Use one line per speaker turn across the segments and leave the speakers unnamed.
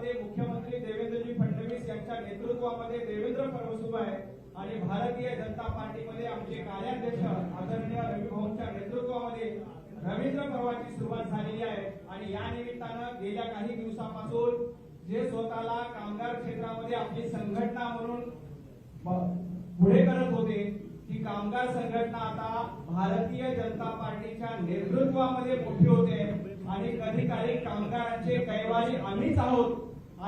राज्यामध्ये मुख्यमंत्री देवेंद्रजी फडणवीस यांच्या नेतृत्वामध्ये देवेंद्र फडणवीस उभा आहे आणि भारतीय जनता पार्टीमध्ये आमचे कार्याध्यक्ष आदरणीय रविभाऊंच्या नेतृत्वामध्ये रवींद्र पर्वाची सुरुवात झालेली आहे. आणि या निमित्तानं गेल्या काही दिवसापासून जे स्वतःला कामगार क्षेत्रामध्ये आपली संघटना म्हणून पुढे करत होते ती कामगार संघटना आता भारतीय जनता पार्टीच्या नेतृत्वामध्ये मोठी होते. आणि कधी काही कामगारांचे कैवारी आम्हीच आहोत.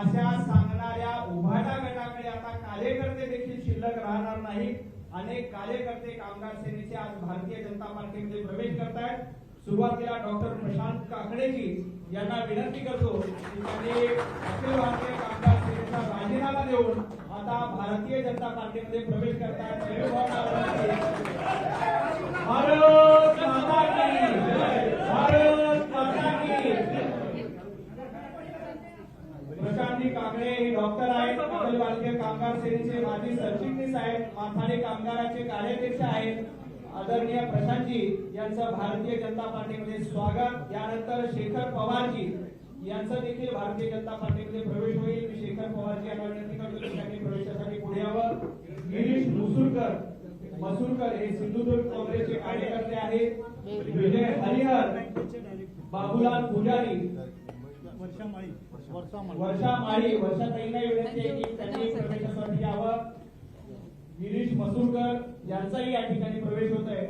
अशा सांगणाऱ्या उभाटा गटाकडे आता कार्यकर्ते देखील शिल्लक राहणार नाही अनेक कार्यकर्ते कामगार सेनेचे आज भारतीय जनता पार्टीमध्ये प्रवेश करतायत. सुरुवातीला डॉक्टर प्रशांत काकडेजी यांना विनंती करतो की त्यांनी अखिल भारतीय कामगार सेनेचा राजीनामा देऊन आता भारतीय जनता पार्टीमध्ये प्रवेश करतायत. भारत माता की भारत माता की माथाडी काकडे हे डॉक्टर आहेत. अखिल भारतीय कामगार सेनेचे माजी सरचिटणीस आहेत. माथाडी कामगाराचे कार्याध्यक्ष आहेत. आदरणीय प्रशांतजी यांचं भारतीय जनता पार्टीमध्ये स्वागत. यानंतर शेखर पवारजी यांचं देखील भारतीय जनता पार्टीमध्ये प्रवेश होईल. मी शेखर पवारजी यांना विनंती करतो त्यांनी प्रवेशासाठी पुढे यावं. गिरीश मुसुरकर मसूरकर हे सिंधुदुर्ग काँग्रेसचे कार्यकर्ते आहेत. विजय हरिहर बाबुलाल पुजारी.
वर्षा माळी वर्षा माळी
वर्षा विनंती आहे की त्यांनी प्रवेशासाठी यावं. गिरीश मसूरकर यांचाही या ठिकाणी प्रवेश होत आहे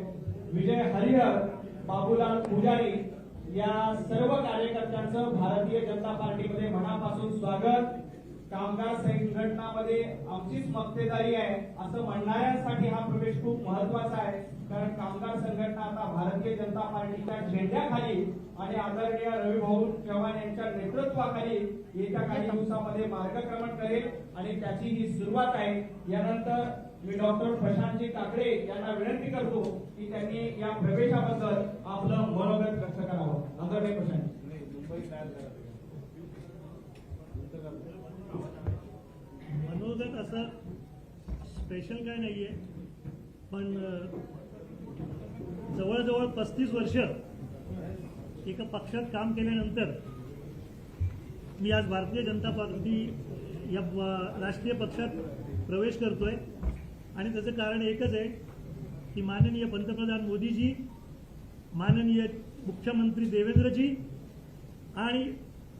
विजय हरिहर बाबूलाल पुजारी या सर्व कार्यकर्त्यांचं भारतीय जनता पार्टीमध्ये मनापासून स्वागत. कामगार संघटनामध्ये आमचीच मक्तेदारी आहे असं म्हणणाऱ्यांसाठी हा प्रवेश खूप महत्त्वाचा आहे. कारण कामगार संघटना आता भारतीय जनता पार्टीच्या झेंड्याखाली आणि आदरणीय रवी भाऊ चव्हाण यांच्या नेतृत्वाखाली येत्या काही दिवसामध्ये मार्गक्रमण करेल आणि त्याची ही सुरुवात आहे. यानंतर मी डॉक्टर प्रशांतजी काकडे यांना विनंती करतो की त्यांनी या प्रवेशाबद्दल आपलं मनोगत व्यक्त करावं. आदरणीय प्रशांत
मनोगत असं स्पेशल काय नाहीये. पण जवळजवळ पस्तीस वर्ष एका पक्षात काम केल्यानंतर मी आज भारतीय जनता पार्टी या राष्ट्रीय पक्षात प्रवेश करतोय. आणि त्याचं कारण एकच आहे की माननीय पंतप्रधान मोदीजी माननीय मुख्यमंत्री देवेंद्रजी आणि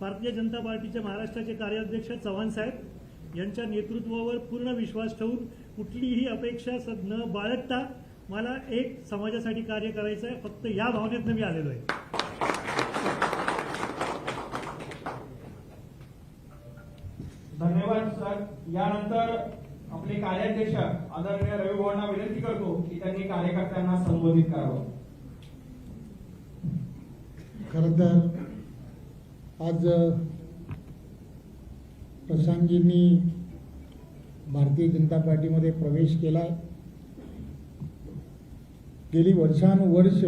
भारतीय जनता पार्टीचे महाराष्ट्राचे कार्याध्यक्ष चव्हाण साहेब यांच्या नेतृत्वावर पूर्ण विश्वास ठेवून कुठलीही अपेक्षा स- न बाळगता मला एक समाजासाठी कार्य करायचं आहे. फक्त या भावनेतनं मी आलेलो आहे.
धन्यवाद सर. यानंतर आपले कार्याध्यक्ष आदरणीय रवी भाऊंना विनंती करतो की त्यांनी कार्यकर्त्यांना संबोधित करावं.
खरं तर आज प्रशांतजींनी भारतीय जनता पार्टीमध्ये प्रवेश केला आहे गेली वर्षानुवर्ष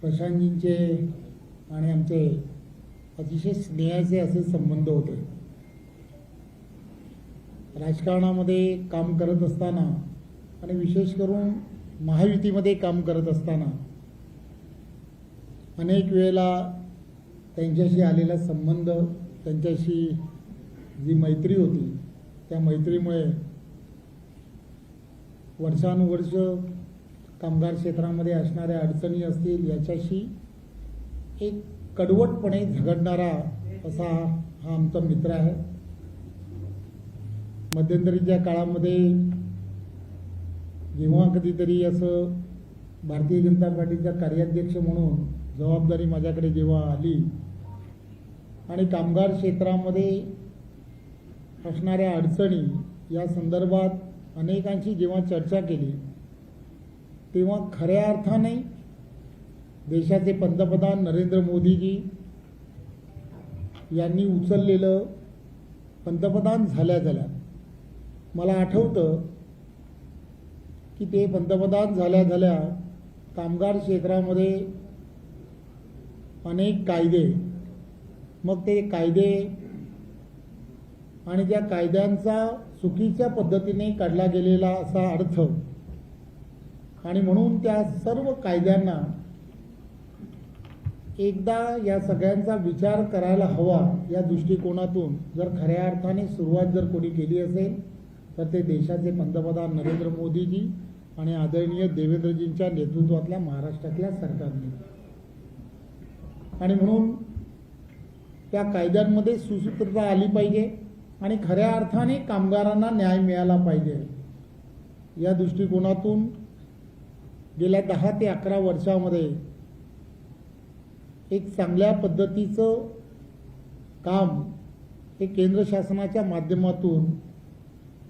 प्रशांतजींचे आणि आमचे अतिशय स्नेहाचे असे संबंध होते. राजकारणामध्ये काम करत असताना आणि विशेष करून महायुतीमध्ये काम करत असताना अनेक वेळेला त्यांच्याशी आलेला संबंध त्यांच्याशी जी मैत्री होती त्या मैत्रीमुळे वर्षानुवर्ष कामगार क्षेत्रामध्ये असणाऱ्या अडचणी असतील याच्याशी एक कडवटपणे झगडणारा असा हा आमचा मित्र आहे. मध्यंतरीच्या काळामध्ये जेव्हा कधीतरी असं भारतीय जनता पार्टीचा कार्याध्यक्ष म्हणून जबाबदारी माझ्याकडे जेव्हा आली आणि कामगार क्षेत्रामध्ये असणाऱ्या अडचणी या संदर्भात अनेकांशी जेव्हा चर्चा केली तेव्हा खऱ्या अर्थाने देशाचे पंतप्रधान नरेंद्र मोदीजी यांनी उचललेलं पंतप्रधान झाल्या झाल्या. मला आठवतं की ते पंतप्रधान झाल्या झाल्या कामगार क्षेत्रामध्ये अनेक कायदे मग ते कायदे आणि त्या कायद्यांचा चुकीच्या पद्धतीने काढला गेलेला असा अर्थ. आणि म्हणून त्या सर्व कायद्यांना एकदा या सगळ्यांचा विचार करायला हवा या दृष्टिकोनातून. जर खऱ्या अर्थाने सुरुवात जर कोणी केली असेल तर ते देशाचे पंतप्रधान नरेंद्र मोदीजी आणि आदरणीय देवेंद्रजींच्या नेतृत्वातल्या महाराष्ट्रातल्या सरकारने. आणि म्हणून त्या कायद्यांमध्ये सुसूत्रता आली पाहिजे आणि खऱ्या अर्थाने कामगारांना न्याय मिळाला पाहिजे. या दृष्टिकोनातून गेल्या दहा ते अकरा वर्षामध्ये एक चांगल्या पद्धतीचं काम हे केंद्र शासनाच्या माध्यमातून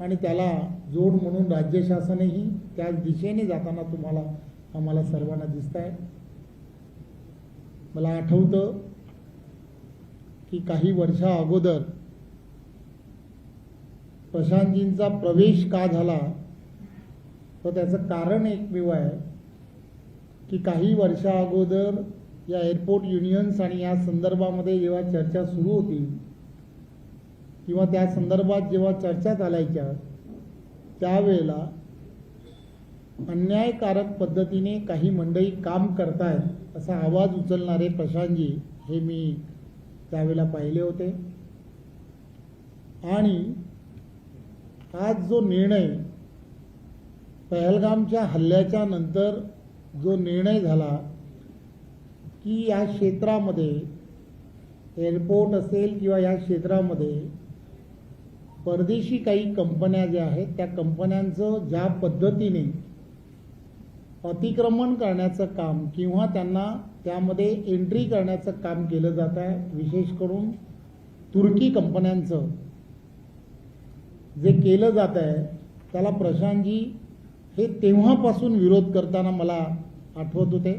आणि त्याला जोड म्हणून राज्य शासनही त्याच दिशेने जाताना तुम्हाला आम्हाला सर्वांना दिसत आहे मला आठवतं की काही वर्षा अगोदर प्रशांतजींचा प्रवेश का झाला? तर त्याचं कारण एकमेव आहे की काही वर्षा अगोदर या एअरपोर्ट युनियन्स आणि या संदर्भामध्ये जेव्हा चर्चा सुरू होती किंवा त्या संदर्भात जेव्हा चर्चा चालायच्या त्यावेळेला अन्यायकारक पद्धतीने काही मंडळी काम करतायत असा आवाज उचलणारे प्रशांतजी हे मी त्यावेळेला पाहिले होते. आणि आज जो निर्णय पहलगामच्या हल्ल्याच्या नंतर जो निर्णय झाला की या क्षेत्रामध्ये एअरपोर्ट असेल किंवा या क्षेत्रामध्ये परदेशी काही कंपन्या ज्या आहेत त्या कंपन्यांचं ज्या पद्धतीने अतिक्रमण करण्याचं काम किंवा त्यांना त्यामध्ये एंट्री करण्याचं काम केलं जात आहे विशेष करून तुर्की कंपन्यांचं. जे केलं जात आहे त्याला प्रशांतजी हे तेव्हापासून विरोध करताना मला आठवत होते.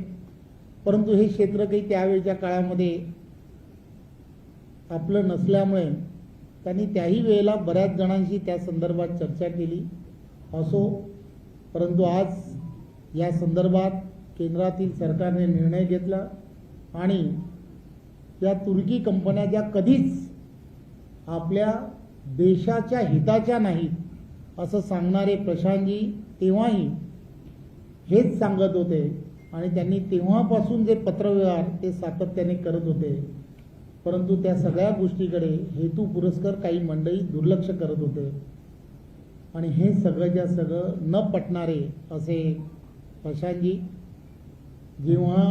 परंतु हे क्षेत्र काही त्यावेळच्या काळामध्ये आपलं नसल्यामुळे त्यांनी त्याही वेळेला बऱ्याच जणांशी त्या संदर्भात चर्चा केली असो परंतु आज या संदर्भात केंद्रातील सरकारने निर्णय घेतला आणि या तुर्की कंपन्या ज्या कधीच आपल्या देशाच्या हिताच्या नाहीत असं सांगणारे प्रशांतजी तेव्हाही हेच सांगत होते आणि त्यांनी तेव्हापासून जे पत्रव्यवहार ते सातत्याने करत होते. परंतु त्या सगळ्या गोष्टीकडे हेतू पुरस्कर काही मंडळी दुर्लक्ष करत होते. आणि हे सगळं ज्या सगळं न पटणारे असे प्रशांतजी जेव्हा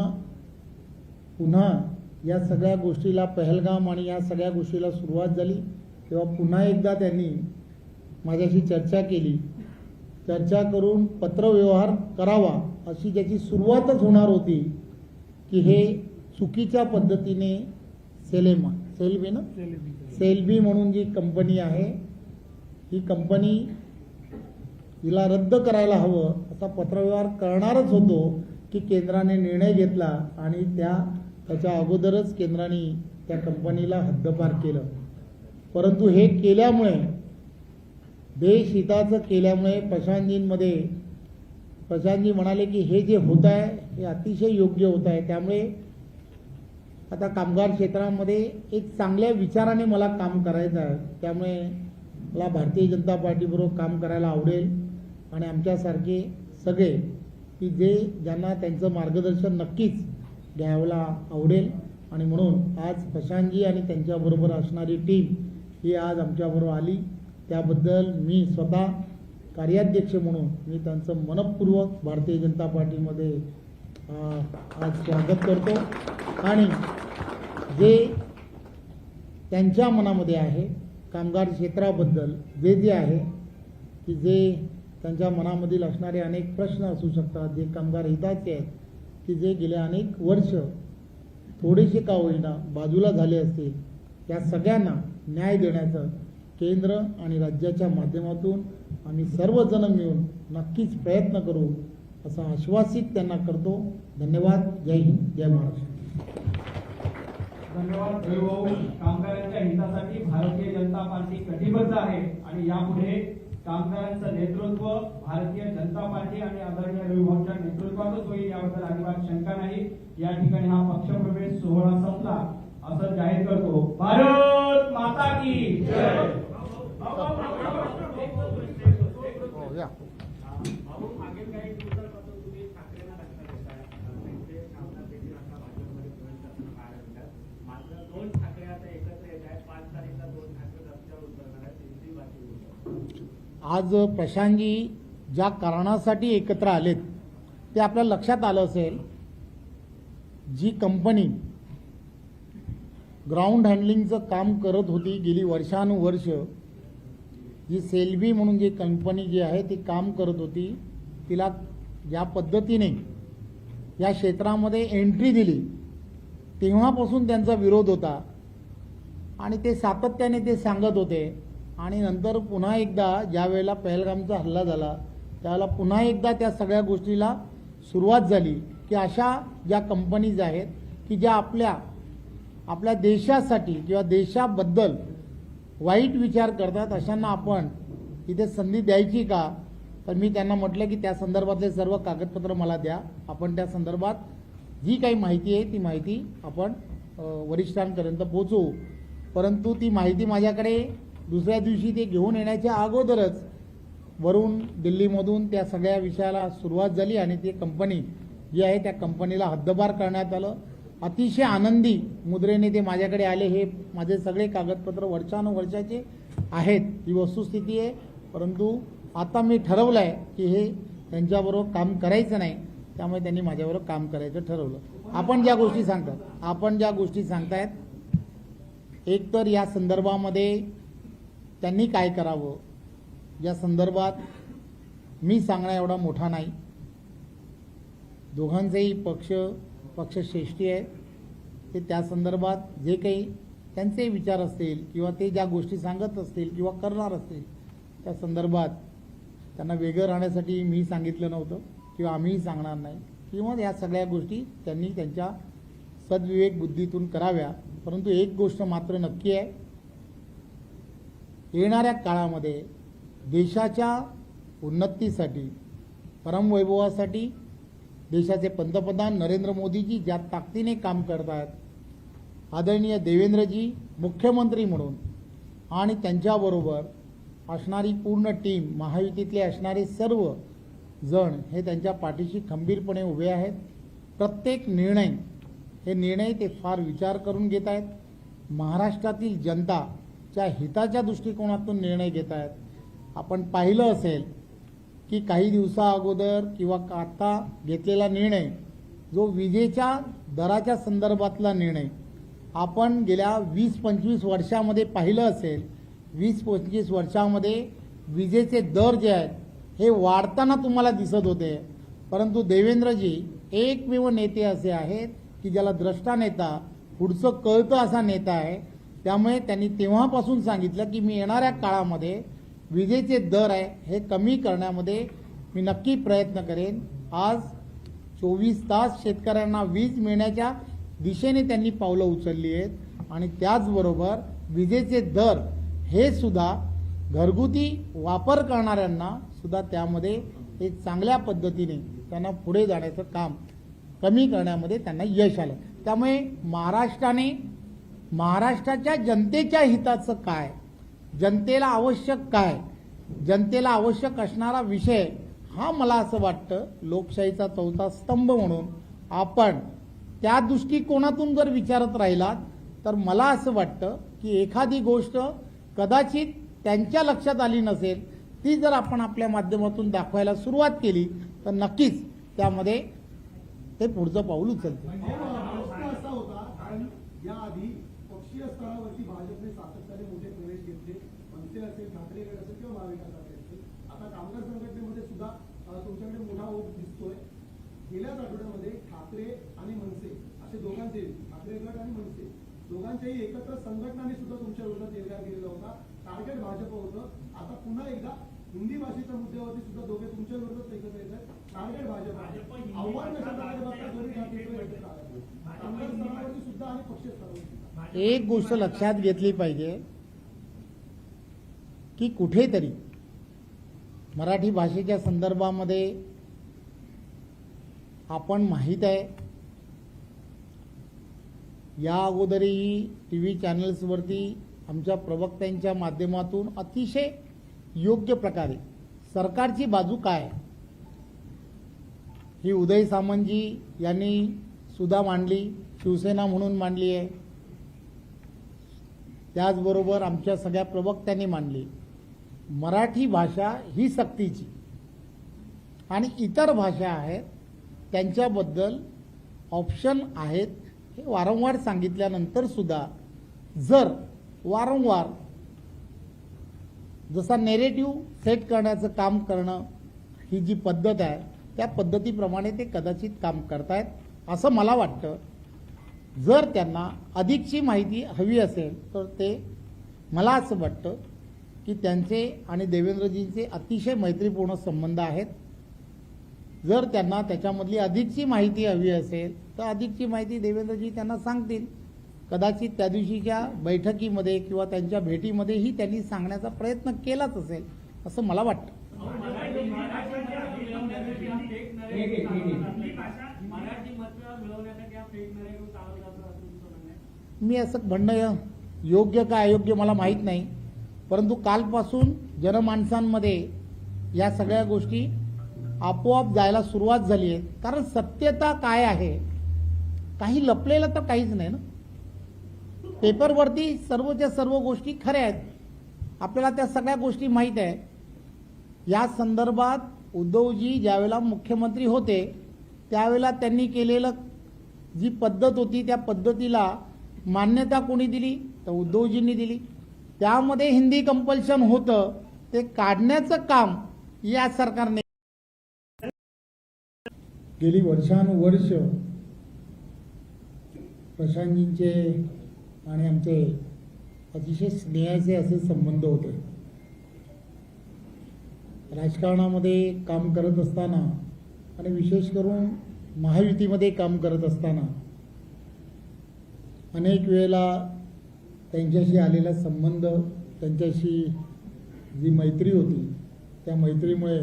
पुन्हा या सगळ्या गोष्टीला पहलगाम आणि या सगळ्या गोष्टीला सुरुवात झाली तेव्हा पुन्हा एकदा त्यांनी माझ्याशी चर्चा केली. चर्चा करून पत्रव्यवहार करावा अशी ज्याची सुरुवातच होणार होती की हे चुकीच्या पद्धतीने सेलेमा सेल्बी ना? सेल्बी म्हणून जी कंपनी आहे ही कंपनी हिला रद्द करायला हवं. असा पत्रव्यवहार करणारच होतो की केंद्राने निर्णय घेतला आणि त्या त्याच्या अगोदरच केंद्राने त्या कंपनीला हद्दपार केलं. परंतु हे केल्यामुळे देश हिताचं केल्यामुळे प्रशांतजींमध्ये प्रशांतजी म्हणाले की हे जे होत आहे हे अतिशय योग्य होत आहे त्यामुळे आता कामगार क्षेत्रामध्ये एक चांगल्या विचाराने मला काम करायचं आहे. त्यामुळे मला भारतीय जनता पार्टीबरोबर काम करायला आवडेल आणि आमच्यासारखे सगळे की जे ज्यांना त्यांचं मार्गदर्शन नक्कीच घ्यायला आवडेल. आणि म्हणून आज प्रशांतजी आणि त्यांच्याबरोबर असणारी टीम ही आज आमच्याबरोबर आली. त्याबद्दल मी स्वतः कार्याध्यक्ष म्हणून मी त्यांचं मनपूर्वक भारतीय जनता पार्टीमध्ये आज स्वागत करतो. आणि जे त्यांच्या मनामध्ये आहे कामगार क्षेत्राबद्दल जे जे आहे की जे त्यांच्या मनामधील असणारे अनेक प्रश्न असू शकतात. जे कामगार हिताचे आहेत की जे गेले अनेक वर्ष थोडेसे का होईना बाजूला झाले असतील या सगळ्यांना न्याय देण्याचं केंद्र आणि राज्याच्या माध्यमातून आम्ही सर्वजण मिळून नक्कीच प्रयत्न करू असं आश्वासित त्यांना करतो. धन्यवाद. जय हिंद. जय महाराष्ट्र.
धन्यवाद कामगारांच्या हितासाठी भारतीय जनता पार्टी कटिबद्ध आहे आणि यापुढे कामगारांचं नेतृत्व भारतीय जनता पार्टी आणि आदरणीय रविभाऊच्या नेतृत्वातच होईल याबद्दल अजिबात शंका नाही. या ठिकाणी हा पक्षप्रवेश सोहळा संपला असं जाहीर करतो. भारत माता की जय!
हो, आज प्रशांतजी ज्या कारणासाठी एकत्र आलेत ते आपल्या लक्षात आलं असेल जी कंपनी ग्राउंड हँडलिंगचं काम करत होती गेली वर्षानुवर्ष जी सेल्बी म्हणून जी कंपनी जी आहे ती काम करत होती तिला ज्या पद्धतीने या क्षेत्रामध्ये एंट्री दिली. तेव्हापासून त्यांचा विरोध होता. आणि ते सातत्याने ते सांगत होते आणि नंतर पुन्हा एकदा ज्या वेळेला पहलगामचा हल्ला झाला त्यावेळेला पुन्हा एकदा त्या सगळ्या गोष्टीला सुरुवात झाली की अशा ज्या कंपनीज आहेत की ज्या आपल्या आपल्या देशासाठी किंवा देशाबद्दल वाईट विचार करतात अशांना आपण इथे संधी द्यायची का? तर मी त्यांना म्हटलं की त्या संदर्भातले सर्व कागदपत्र मला द्या. आपण त्या संदर्भात जी काही माहिती आहे ती माहिती आपण वरिष्ठांपर्यंत पोचवू परंतु ती माहिती माझ्याकडे दुसऱ्या दिवशी ते घेऊन येण्याच्या अगोदरच वरून दिल्लीमधून त्या सगळ्या विषयाला सुरुवात झाली आणि ती कंपनी जी आहे त्या कंपनीला हद्दपार करण्यात आलं. अतिशय आनंदी मुद्रेने ते माझ्याकडे आले. हे माझे सगळे कागदपत्र वर्षानुवर्षाचे आहेत. ही वस्तुस्थिती आहे. परंतु आता मी ठरवलं आहे की हे त्यांच्याबरोबर काम करायचं नाही. त्यामुळे त्यांनी माझ्याबरोबर काम करायचं ठरवलं. आपण ज्या गोष्टी सांगतात आपण ज्या गोष्टी सांगतायत एक तर या संदर्भामध्ये त्यांनी काय करावं? या संदर्भात मी सांगणं एवढा मोठा नाही. दोघांचेही पक्ष पक्षश्रेष्ठी आहे ते त्या संदर्भात जे काही त्यांचे विचार असतील किंवा ते ज्या गोष्टी सांगत असतील किंवा करणार असतील त्या संदर्भात त्यांना वेगळं राहण्यासाठी मी सांगितलं नव्हतं किंवा आम्हीही सांगणार नाही. किंवा या सगळ्या गोष्टी त्यांनी त्यांच्या सद्विवेक बुद्धीतून कराव्या. परंतु एक गोष्ट मात्र नक्की आहे. येणाऱ्या काळामध्ये देशाच्या उन्नतीसाठी परमवैभवासाठी देशाचे पंतप्रधान नरेंद्र मोदीजी ज्या ताकदीने काम करत आहेत आदरणीय देवेंद्रजी मुख्यमंत्री म्हणून आणि त्यांच्याबरोबर असणारी पूर्ण टीम महायुतीतले असणारे सर्व जण हे त्यांच्या पाठीशी खंबीरपणे उभे आहेत. प्रत्येक निर्णय हे निर्णय ते फार विचार करून घेत आहेत. महाराष्ट्रातील जनता च्या हिताच्या दृष्टिकोनातून निर्णय घेत आहेत आपण पाहिलं असेल की काही दिवसा अगोदर किंवा आता घेतलेला निर्णय जो विजेच्या दराच्या संदर्भातला निर्णय आपण गेल्या वीस पंचवीस वर्षामध्ये पाहिलं असेल वीस पंचवीस वर्षामध्ये विजेचे दर जे आहेत हे वाढताना तुम्हाला दिसत होते. परंतु देवेंद्रजी एकमेव नेते असे आहेत की ज्याला द्रष्टा नेता पुढचं कळतं असा नेता आहे त्यामुळे त्यांनी तेव्हापासून सांगितलं की मी येणाऱ्या काळामध्ये विजेचे दर आहे हे कमी करण्यामध्ये मी नक्की प्रयत्न करेन. आज चोवीस तास शेतकऱ्यांना वीज मिळण्याच्या दिशेने त्यांनी पावलं उचलली आहेत आणि त्याचबरोबर विजेचे दर हे सुद्धा घरगुती वापर करणाऱ्यांना सुद्धा त्यामध्ये एक चांगल्या पद्धतीने त्यांना पुढे जाण्याचं काम कमी करण्यामध्ये त्यांना यश आलं. त्यामुळे महाराष्ट्राने महाराष्ट्राच्या जनतेच्या हिताचं काय? जनतेला आवश्यक काय? जनतेला आवश्यक असणारा विषय हा मला असं वाटतं लोकशाहीचा चौथा स्तंभ म्हणून आपण त्या दृष्टिकोनातून जर विचारत राहिलात तर मला असं वाटतं की एखादी गोष्ट कदाचित त्यांच्या लक्षात आली नसेल ती जर आपण आपल्या माध्यमातून दाखवायला सुरुवात केली तर नक्कीच त्यामध्ये ते पुढचं पाऊल उचलते
म्हणजे असा होता कारण याआधी पक्षीय स्तरावरती भाजपने सातत्याने मोठे प्रवेश घेतले मनसे असेल ठाकरे गट असेल किंवा महाविकास आघाडी असेल आता कामगार संघटनेमध्ये सुद्धा अं, तुमच्याकडे मोठा ओघ दिसतोय गेल्याच आठवड्यामध्ये ठाकरे आणि मनसे असे दोघांचे ठाकरे गट आणि मनसे दोघांच्याही एकत्र संघटनाने सुद्धा तुमच्या विरोधात एल्गार केलेला होता. टार्गेट भाजप होतं. आता पुन्हा एकदा हिंदी भाषेच्या मुद्द्यावरती सुद्धा दोघे तुमच्या विरोधात एकत्र येत आहेत. टार्गेट भाजप. आहे. आव्हान स्तरावरती सुद्धा आणि सुद्धा.
एक गोष्ट लक्षात घेतली पाहिजे की कुठेतरी मराठी भाषेच्या संदर्भामध्ये आपण माहीत आहे या अगोदरही टी व्ही चॅनल्सवरती आमच्या प्रवक्त्यांच्या माध्यमातून अतिशय योग्य प्रकारे सरकारची बाजू काय ही उदय सामंतजी यांनी सुद्धा मांडली शिवसेना म्हणून मांडली आहे. त्याचबरोबर आमच्या सगळ्या प्रवक्त्यांनी मांडली. मराठी भाषा ही सक्तीची. आणि इतर भाषा आहेत त्यांच्याबद्दल ऑप्शन आहेत हे वारंवार सांगितल्यानंतर सुद्धा जर वारंवार जसा नेरेटिव्ह सेट करण्याचं काम करणं ही जी पद्धत आहे त्या पद्धतीप्रमाणे ते कदाचित काम करतायत. असं मला वाटतं. जर त्यांना अधिकची माहिती हवी असेल तर ते मला असं वाटतं की त्यांचे आणि देवेंद्रजींचे अतिशय मैत्रीपूर्ण संबंध आहेत. जर त्यांना त्याच्यामधली अधिकची माहिती हवी असेल तर अधिकची माहिती देवेंद्रजी त्यांना सांगतील. कदाचित त्या दिवशीच्या बैठकीमध्ये किंवा त्यांच्या भेटीमध्येही त्यांनी सांगण्याचा प्रयत्न केलाच असेल असं मला वाटतं. मी असं म्हणणं योग्य का अयोग्य मला माहीत नाही परंतु कालपासून जनमानसांमध्ये या सगळ्या गोष्टी आपोआप जायला सुरुवात झाली आहे कारण सत्यता काय आहे? काही लपलेलं तर काहीच नाही ना. पेपरवरती सर्वच्या सर्व गोष्टी खऱ्या आहेत आपल्याला त्या सगळ्या गोष्टी माहीत आहे. या संदर्भात उद्धवजी ज्यावेळेला मुख्यमंत्री होते त्यावेळेला त्यांनी केलेलं जी पद्धत होती त्या पद्धतीला मान्यता कोणी दिली? तर उद्धवजींनी दिली. त्यामध्ये हिंदी कंपल्शन होतं ते काढण्याचं काम या सरकारने गेली वर्षानुवर्ष प्रशांतजींचे आणि आमचे अतिशय स्नेहाचे असे संबंध होते. राजकारणामध्ये काम करत असताना आणि विशेष करून महायुतीमध्ये काम करत असताना अनेक वेळेला त्यांच्याशी आलेला संबंध त्यांच्याशी जी मैत्री होती त्या मैत्रीमुळे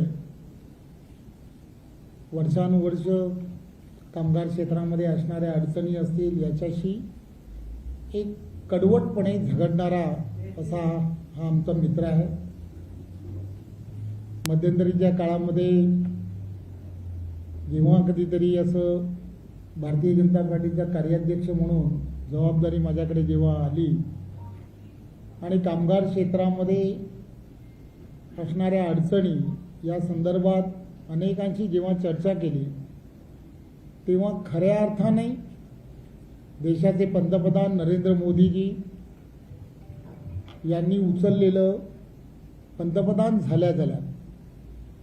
वर्षानुवर्ष कामगार क्षेत्रामध्ये असणाऱ्या अडचणी असतील याच्याशी एक कडवटपणे झगडणारा असा हा आमचा मित्र आहे. मध्यंतरीच्या काळामध्ये जेव्हा कधीतरी असं भारतीय जनता पार्टीचा कार्याध्यक्ष म्हणून जबाबदारी माझ्याकडे जेव्हा आली आणि कामगार क्षेत्रामध्ये असणाऱ्या अडचणी या संदर्भात अनेकांशी जेव्हा चर्चा केली तेव्हा खऱ्या अर्थाने देशाचे पंतप्रधान नरेंद्र मोदीजी यांनी उचललेलं पंतप्रधान झाल्या झाल्या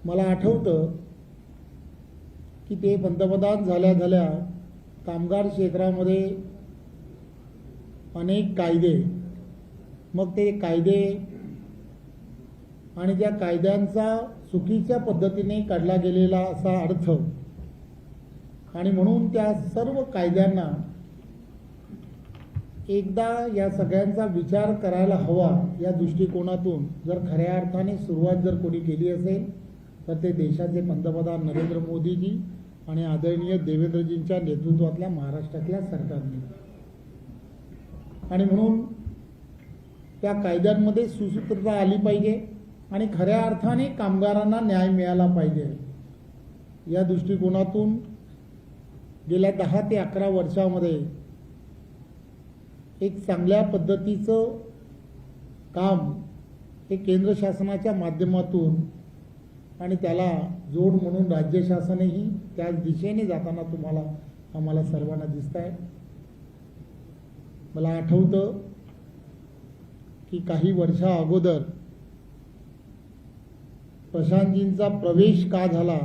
मला आठवतं की ते पंतप्रधान झाल्या झाल्या कामगार क्षेत्रामध्ये अनेक कायदे मग ते कायदे आणि त्या कायद्यांचा चुकीच्या पद्धतीने काढला गेलेला असा अर्थ आणि म्हणून त्या सर्व कायद्यांना एकदा या सगळ्यांचा विचार करायला हवा या दृष्टिकोनातून. जर खऱ्या अर्थाने सुरुवात जर कोणी केली असेल तर ते देशाचे पंतप्रधान नरेंद्र मोदीजी आणि आदरणीय देवेंद्रजींच्या नेतृत्वातल्या महाराष्ट्रातल्या सरकारने. आणि म्हणून त्या कायद्यांमध्ये सुसूत्रता आली पाहिजे आणि खऱ्या अर्थाने कामगारांना न्याय मिळाला पाहिजे. या दृष्टिकोनातून गेल्या दहा ते अकरा वर्षामध्ये एक चांगल्या पद्धतीचं काम हे केंद्र शासनाच्या माध्यमातून आणि त्याला जोड म्हणून राज्य शासनही त्याच दिशेने जाताना तुम्हाला आम्हाला सर्वांना दिसत आहे मला आठवतं की काही वर्षा अगोदर प्रशांतजींचा प्रवेश का झाला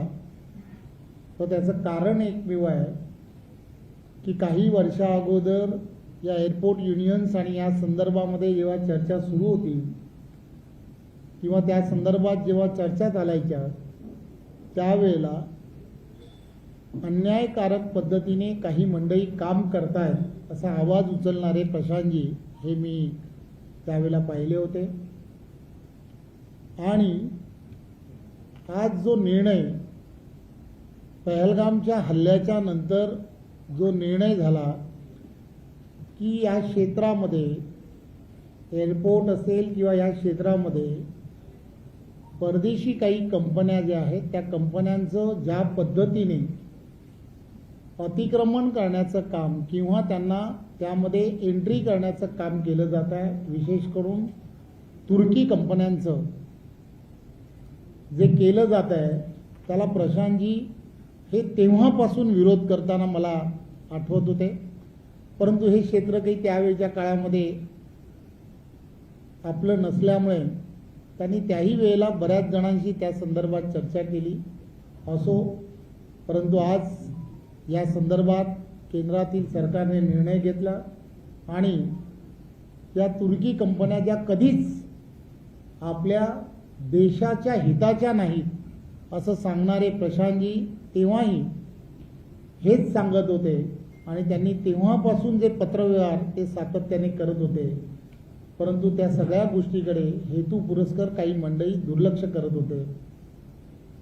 तर त्याचं कारण एकमेव आहे. की काही वर्षा अगोदर या एअरपोर्ट युनियन्स आणि या संदर्भामध्ये जेव्हा चर्चा सुरू होती किंवा त्या संदर्भात जेव्हा चर्चा चालायच्या त्यावेळेला अन्यायकारक पद्धतीने काही मंडळी काम करतायत असा आवाज उचलणारे प्रशांतजी हे मी त्यावेळेला पाहिले होते. आणि आज जो निर्णय पहलगामच्या हल्ल्याच्या नंतर जो निर्णय झाला की या क्षेत्रामध्ये एअरपोर्ट असेल किंवा या क्षेत्रामध्ये परदेशी काही कंपन्या ज्या आहेत त्या कंपन्यांचं ज्या पद्धतीने अतिक्रमण करण्याचं काम किंवा त्यांना त्यामध्ये एंट्री करण्याचं काम केलं जात आहे विशेष करून तुर्की कंपन्यांचं जे केलं जात आहे त्याला प्रशांतजी हे तेव्हापासून विरोध करताना मला आठवत होते. परंतु हे क्षेत्र काही त्यावेळच्या काळामध्ये आपलं नसल्यामुळे त्यांनी त्याही वेळेला बऱ्याच जणांशी त्या संदर्भात चर्चा केली. असो परंतु आज या संदर्भात केंद्रातील सरकारने निर्णय घेतला आणि या तुर्की कंपन्या ज्या कधीच आपल्या देशाच्या हिताच्या नाहीत असं सांगणारे प्रशांतजी तेव्हाही हेच सांगत होते आणि त्यांनी तेव्हापासून जे पत्रव्यवहार ते सातत्याने करत होते. परंतु त्या सगळ्या गोष्टीकडे हेतू पुरस्कर काही मंडळी दुर्लक्ष करत होते.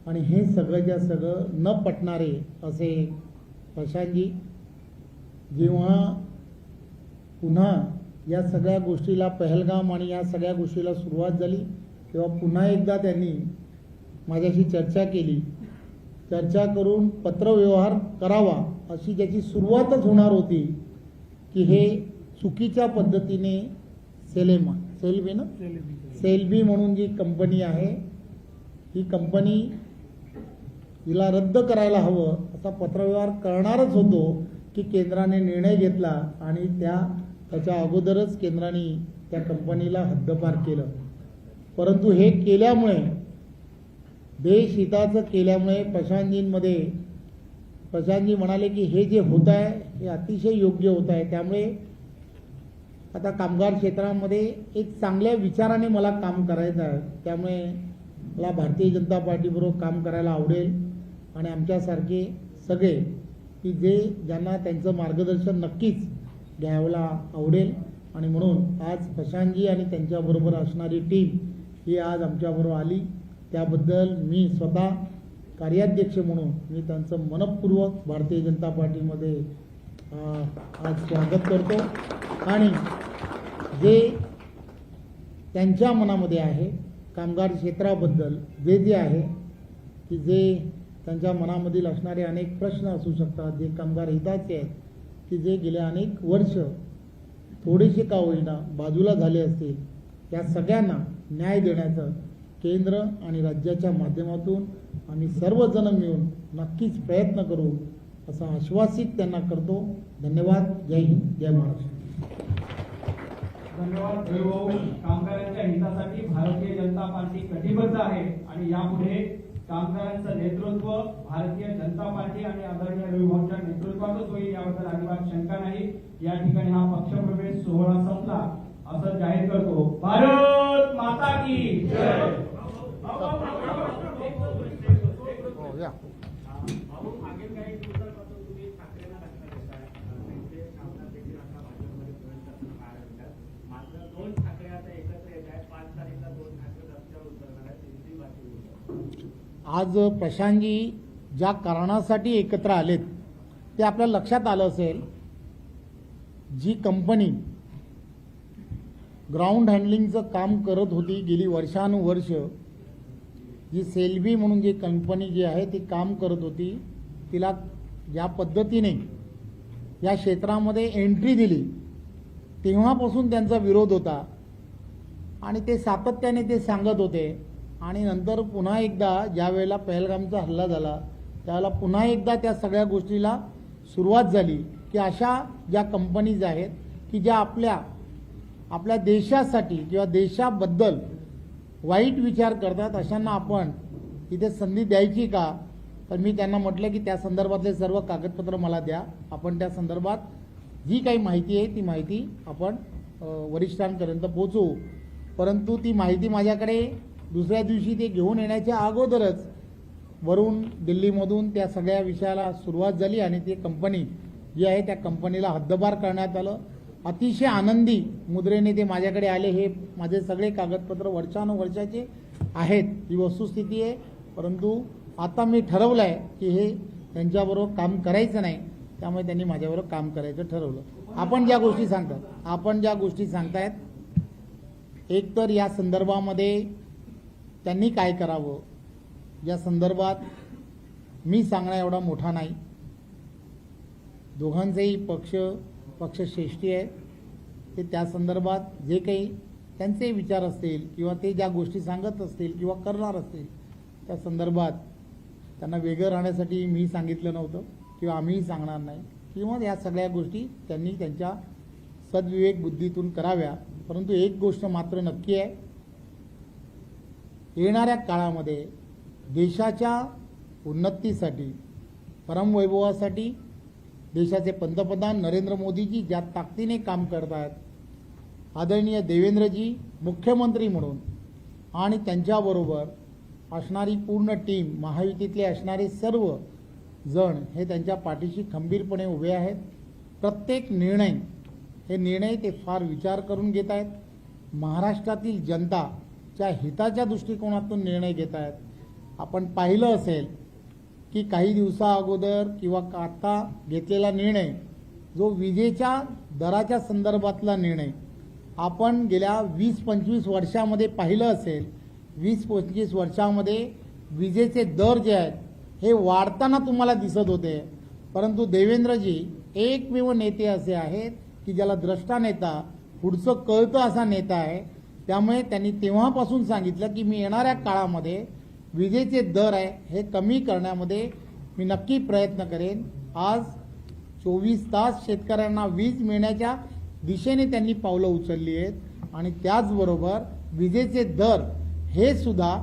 आणि हे सगळंच्या सगळं न पटणारे असे प्रशांतजी जेव्हा पुन्हा या सगळ्या गोष्टीला पहलगाम आणि या सगळ्या गोष्टीला सुरुवात झाली तेव्हा पुन्हा एकदा त्यांनी माझ्याशी चर्चा केली. चर्चा करून पत्रव्यवहार करावा अशी ज्याची सुरुवातच होणार होती की हे चुकीच्या पद्धतीने सेलेमा सेल्बी ना? सेल्बी म्हणून जी कंपनी आहे ही कंपनी हिला रद्द करायला हवं असा पत्रव्यवहार करणारच होतो की केंद्राने निर्णय घेतला आणि त्या त्याच्या अगोदरच केंद्राने त्या कंपनीला हद्दपार केलं. परंतु हे केल्यामुळे देश हिताचं केल्यामुळे प्रशांतजींमध्ये प्रशांतजी म्हणाले की हे जे होत आहे हे अतिशय योग्य होत आहे त्यामुळे आता कामगार क्षेत्रामध्ये एक चांगल्या विचाराने मला काम करायचं आहे. त्यामुळे मला भारतीय जनता पार्टीबरोबर काम करायला आवडेल. आणि आमच्यासारखे सगळे की जे ज्यांना त्यांचं मार्गदर्शन नक्कीच घ्यायला आवडेल. आणि म्हणून आज प्रशांतजी आणि त्यांच्याबरोबर असणारी टीम ही आज आमच्याबरोबर आली. त्याबद्दल मी स्वतः कार्याध्यक्ष म्हणून मी त्यांचं मनपूर्वक भारतीय जनता पार्टीमध्ये आज स्वागत करतो. आणि जे त्यांच्या मनामध्ये आहे कामगार क्षेत्राबद्दल जे जे आहे की जे त्यांच्या मनामधील असणारे अनेक प्रश्न असू शकतात जे कामगार हिताचे आहेत की जे गेल्या अनेक वर्ष थोडेसे का होईना बाजूला झाले असतील त्या सगळ्यांना न्याय देण्याचं केंद्र आणि राज्याच्या माध्यमातून आम्ही सर्वजण मिळून नक्कीच प्रयत्न करू असं आश्वासित त्यांना करतो. धन्यवाद. जय हिंद. जय महाराष्ट्र.
धन्यवाद भाऊ. कामगारांच्या हितासाठी भारतीय जनता पार्टी कटिबद्ध आहे आणि यापुढे कामगारांचं नेतृत्व भारतीय जनता पार्टी आणि आदरणीय रविभाऊच्या नेतृत्वातच होईल याबद्दल अजिबात शंका नाही. या ठिकाणी हा पक्षप्रवेश सोहळा संपला असं जाहीर करतो. भारत माता की जय!
आज प्रशांतजी ज्या कारणासाठी एकत्र आलेत ते आपल्या लक्षात आलं असेल जी कंपनी ग्राउंड हँडलिंगचं काम करत होती गेली वर्षानुवर्ष जी सेल्बी म्हणून जी कंपनी जी आहे ती काम करत होती तिला ज्या पद्धतीने या क्षेत्रामध्ये एंट्री दिली. तेव्हापासून त्यांचा विरोध होता. आणि ते सातत्याने ते सांगत होते. आणि नंतर पुन्हा एकदा ज्या वेळेला पहलगामचा हल्ला झाला त्यावेळेला पुन्हा एकदा त्या सगळ्या गोष्टीला सुरुवात झाली की अशा ज्या कंपनीज आहेत की ज्या आपल्या आपल्या देशासाठी किंवा देशाबद्दल वाईट विचार करतात अशांना आपण इथे संधी द्यायची का? तर मी त्यांना म्हटलं की त्या संदर्भातले सर्व कागदपत्र मला द्या. आपण त्या संदर्भात जी काही माहिती आहे ती माहिती आपण वरिष्ठांपर्यंत पोचवू परंतु ती माहिती माझ्याकडे दुसऱ्या दिवशी ते घेऊन येण्याच्या अगोदरच वरून दिल्लीमधून त्या सगळ्या विषयाला सुरुवात झाली आणि ती कंपनी जी आहे त्या कंपनीला हद्दबार करण्यात आलं. अतिशय आनंदी मुद्रेने ते माझ्याकडे आले. हे माझे सगळे कागदपत्र वर्षानुवर्षाचे आहेत. ही वस्तुस्थिती आहे. परंतु आता मी ठरवलं आहे की हे त्यांच्याबरोबर काम करायचं नाही. त्यामुळे त्यांनी माझ्याबरोबर काम करायचं ठरवलं. आपण ज्या गोष्टी सांगतात आपण ज्या गोष्टी सांगतायत एक तर या संदर्भामध्ये त्यांनी काय करावं? या संदर्भात मी सांगणं एवढा मोठा नाही. दोघांचेही पक्ष पक्षश्रेष्ठी आहे. ते त्या संदर्भात जे काही त्यांचे विचार असतील किंवा ते ज्या गोष्टी सांगत असतील किंवा करणार असतील त्या संदर्भात त्यांना वेगळं राहण्यासाठी मी सांगितलं नव्हतं किंवा आम्हीही सांगणार नाही. किंवा या सगळ्या गोष्टी त्यांनी त्यांच्या सद्विवेक बुद्धीतून कराव्या. परंतु एक गोष्ट मात्र नक्की आहे. येणाऱ्या काळामध्ये देशाच्या उन्नतीसाठी परमवैभवासाठी देशाचे पंतप्रधान नरेंद्र मोदीजी ज्या ताकदीने काम करत आहेत आदरणीय देवेंद्रजी मुख्यमंत्री म्हणून आणि त्यांच्याबरोबर असणारी पूर्ण टीम महायुतीतले असणारे सर्व जण हे त्यांच्या पाठीशी खंबीरपणे उभे आहेत. प्रत्येक निर्णय हे निर्णय ते फार विचार करून घेत आहेत महाराष्ट्रातील जनताच्या हिताच्या दृष्टिकोनातून निर्णय घेत आहेत आपण पाहिलं असेल की काही दिवसा अगोदर किंवा आता घेतलेला निर्णय जो विजेच्या दराच्या संदर्भातला निर्णय आपण गेल्या वीस पंचवीस वर्षामध्ये पाहिलं असेल वीस पंचवीस वर्षामध्ये विजेचे दर जे आहेत हे वाढताना तुम्हाला दिसत होते. परंतु देवेंद्रजी एकमेव नेते असे आहेत की ज्याला द्रष्टा नेता पुढचं कळतं असा नेता आहे. त्यामुळे त्यांनी तेव्हापासून सांगितलं की मी येणाऱ्या काळामध्ये विजेचे दर आहे हे कमी करण्यामध्ये मी नक्की प्रयत्न करेन. आज चोवीस तास शेतकऱ्यांना वीज मिळण्याच्या दिशेने त्यांनी पावलं उचलली आहेत आणि त्याचबरोबर विजेचे दर हे सुद्धा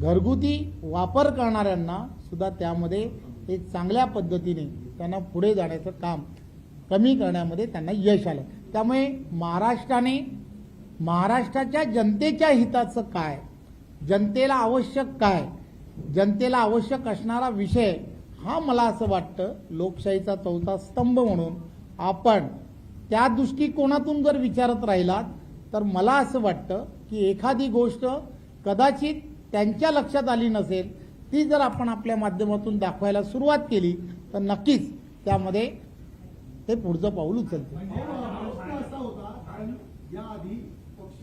घरगुती वापर करणाऱ्यांना सुद्धा त्यामध्ये एक चांगल्या पद्धतीने त्यांना पुढे जाण्याचं काम कमी करण्यामध्ये त्यांना यश आलं. त्यामुळे महाराष्ट्राने महाराष्ट्राच्या जनतेच्या हिताचं काय? जनतेला आवश्यक काय? जनतेला आवश्यक असणारा विषय हा मला असं वाटतं लोकशाहीचा चौथा स्तंभ म्हणून आपण त्या दृष्टिकोनातून जर विचारत राहिलात तर मला असं वाटतं की एखादी गोष्ट कदाचित त्यांच्या लक्षात आली नसेल ती जर आपण आपल्या माध्यमातून दाखवायला सुरुवात केली तर नक्कीच त्यामध्ये ते पुढचं पाऊल उचलते.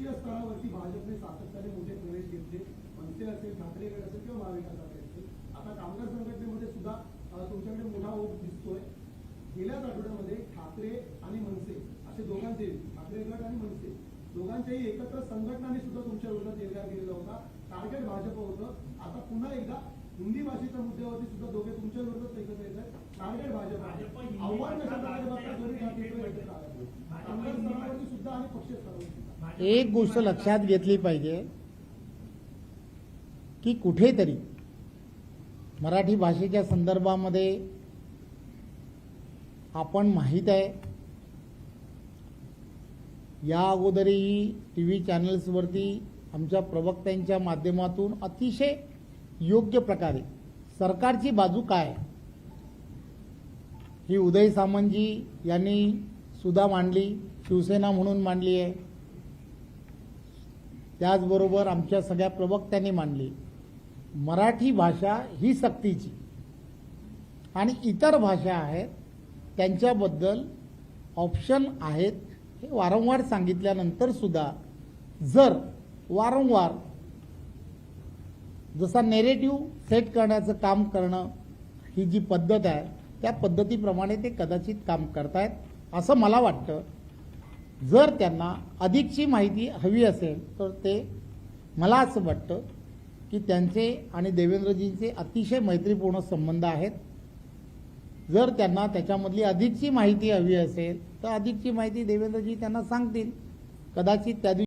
पक्षीय स्तरावरती भाजपने सातत्याने मोठे प्रवेश घेतले. मनसे असेल ठाकरे गट असेल किंवा महाविकास आघाडी असेल. आता कामगार संघटनेमध्ये सुद्धा तुमच्याकडे मोठा ओघ दिसतोय. गेल्याच आठवड्यामध्ये ठाकरे आणि मनसे असे दोघांचे ठाकरे गट आणि मनसे दोघांच्याही एकत्र संघटनाने सुद्धा तुमच्या विरोधात निर्धार केलेला होता. टार्गेट भाजप होतं. आता पुन्हा एकदा हिंदी भाषेच्या मुद्द्यावरती सुद्धा दोघे तुमच्या विरोधात एकत्र येत आहेत टार्गेट भाजप. आहे. आव्हान कशा प्रकारे बघता दोन्ही जाती एकत्र आले. कामगार स्तरावरती सुद्धा आणि सुद्धा.
एक गोष्ट लक्षात घेतली पाहिजे की कुठेतरी मराठी भाषेच्या संदर्भामध्ये आपण माहीत आहे या अगोदरही टी व्ही चॅनल्सवरती आमच्या प्रवक्त्यांच्या माध्यमातून अतिशय योग्य प्रकारे सरकारची बाजू काय? ही उदय सामंतजी यांनी सुद्धा मांडली शिवसेना म्हणून मांडली आहे. त्याचबरोबर आमच्या सगळ्या प्रवक्त्यांनी मांडली. मराठी भाषा ही सक्तीची. आणि इतर भाषा आहेत त्यांच्याबद्दल ऑप्शन आहेत हे वारंवार सांगितल्यानंतर सुद्धा जर वारंवार जसा नेरेटिव्ह सेट करण्याचं काम करणं ही जी पद्धत आहे त्या पद्धतीप्रमाणे ते कदाचित काम करतायत असं मला वाटतं. जर त्यांना अधिकची माहिती हवी असेल तर ते मला असं वाटतं की त्यांचे आणि देवेंद्रजींचे अतिशय मैत्रीपूर्ण संबंध आहेत. जर त्यांना त्याच्यामधली अधिकची माहिती हवी असेल तर अधिकची माहिती देवेंद्रजी त्यांना सांगतील. कदाचित त्या दिवशी